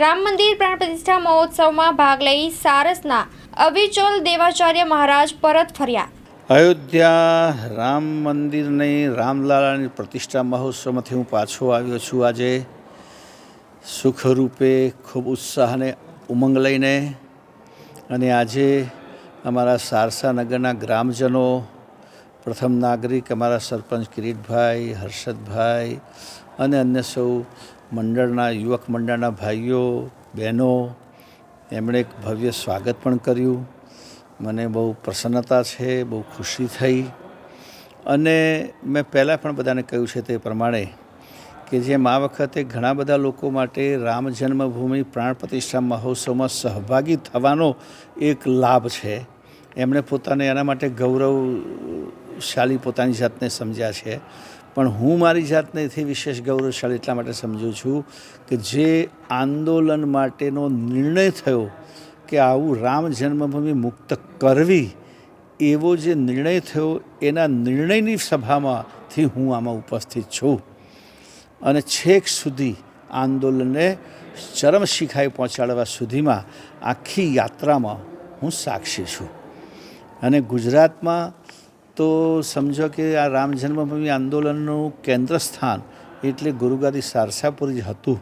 રામ મંદિર પ્રાણ પ્રતિષ્ઠા મહોત્સવમાં ભાગ લઈ સારસના અવિચોલ દેવાચાર્ય મહારાજ પરત ફર્યા. અયોધ્યા રામ મંદિરની રામલાલાની પ્રતિષ્ઠા મહોત્સવમાંથી હું પાછો આવ્યો છું. આજે સુખરૂપે ખૂબ ઉત્સાહ અને ઉમંગ લઈને અને આજે અમારા સારસા નગરના ગ્રામજનો પ્રથમ નાગરિક અમારા સરપંચ કિરીટભાઈ, હર્ષદભાઈ અને અન્ય સૌ મંડળના યુવક મંડળના ભાઈઓ, બહેનો, એમણે એક ભવ્ય સ્વાગત પણ કર્યું. મને બહુ પ્રસન્નતા છે, બહુ ખુશી થઈ. અને મેં પહેલાં પણ બધાને કહ્યું છે તે પ્રમાણે કે જેમ આ વખતે ઘણા બધા લોકો માટે રામ જન્મભૂમિ, પ્રાણ પ્રતિષ્ઠા મહોત્સવમાં સહભાગી થવાનો એક લાભ છે. એમણે પોતાને એના માટે ગૌરવશાળી પોતાની જાતને સમજ્યા છે. પણ હું મારી જાતને એથી વિશેષ ગૌરવશાળી એટલા માટે સમજું છું કે જે આંદોલન માટેનો નિર્ણય થયો કે આવું રામ જન્મભૂમિ મુક્ત કરવી, એવો જે નિર્ણય થયો એના નિર્ણયની સભામાંથી હું આમાં ઉપસ્થિત છું. અને છેક સુધી આંદોલનને ચરમ શિખાએ પહોંચાડવા સુધીમાં આખી યાત્રામાં હું સાક્ષી છું. અને ગુજરાતમાં તો સમજો કે આ રામ જન્મભૂમિ આંદોલનનું કેન્દ્ર સ્થાન એટલે ગુરુગાદી સારસાપુર જ હતું.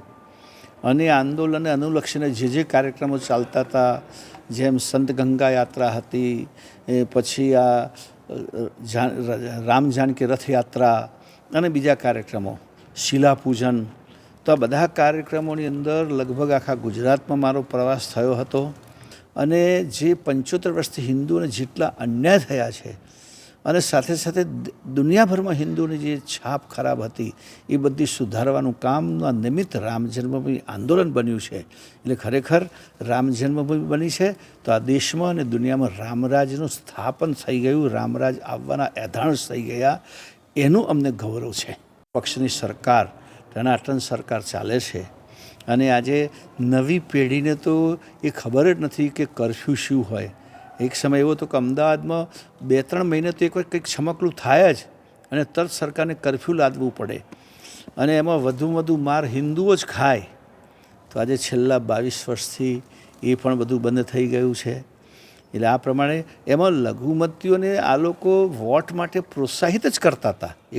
અને આંદોલનને અનુલક્ષીને જે જે કાર્યક્રમો ચાલતા હતા, જેમ સંત ગંગા યાત્રા હતી પછી આ રામ જાનકી રથયાત્રા અને બીજા કાર્યક્રમો, શિલાપૂજન. તો આ બધા કાર્યક્રમોની અંદર લગભગ આખા ગુજરાતમાં મારો પ્રવાસ થયો હતો. અને જે પંચોતેર વર્ષથી હિન્દુઓને જેટલા અન્યાય થયા છે અને સાથે સાથે દુનિયાભરમાં હિન્દુઓની જે છાપ ખરાબ હતી, એ બધી સુધારવાનું કામના નિમિત્ત રામ જન્મભૂમિ આંદોલન બન્યું છે. એટલે ખરેખર રામ જન્મભૂમિ બની છે તો આ દેશમાં અને દુનિયામાં રામરાજનું સ્થાપન થઈ ગયું, રામરાજ આવવાના એધાણ થઈ ગયા, એનું અમને ગૌરવ છે. પક્ષની સરકાર ટનાટન સરકાર ચાલે છે. અને આજે નવી પેઢીને તો એ ખબર જ નથી કે કરફ્યુ શું હોય. એક સમય એવો હતો કે અમદાવાદમાં બે, ત્રણ મહિને તો એકવાર કંઈક છમકલું થાય જ અને તરત સરકારને કરફ્યુ લાદવું પડે. અને એમાં વધુમાં વધુ માર હિન્દુઓ જ ખાય. તો આજે છેલ્લા બાવીસ વર્ષથી એ પણ બધું બંધ થઈ ગયું છે. એટલે આ પ્રમાણે એમાં લઘુમતીઓને આ લોકો વોટ માટે પ્રોત્સાહિત જ કરતા હતા. એવું